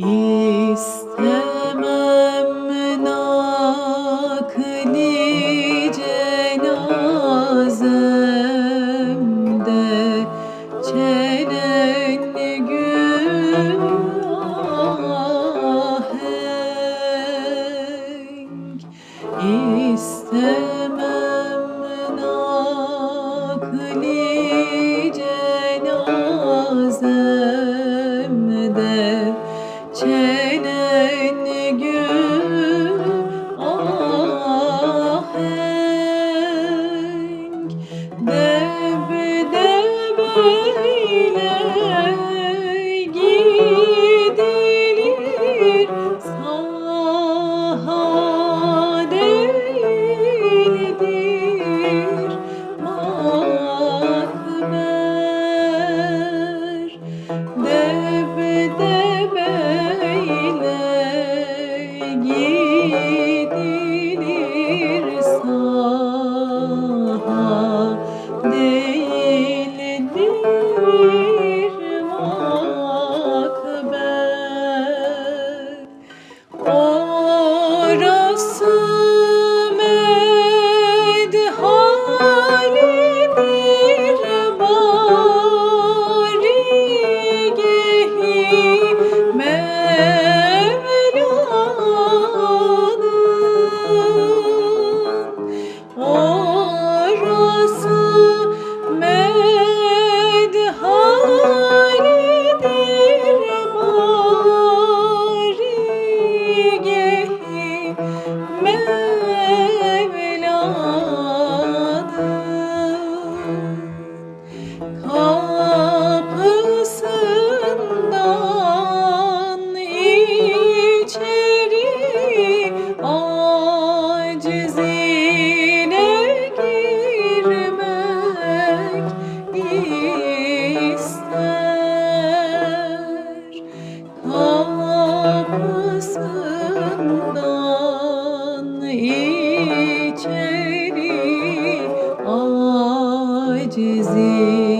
İstemem nakli cenazemde çelenli gülahenk İstemem nakli cenazemde 借。Arasın Camdan içeri acizim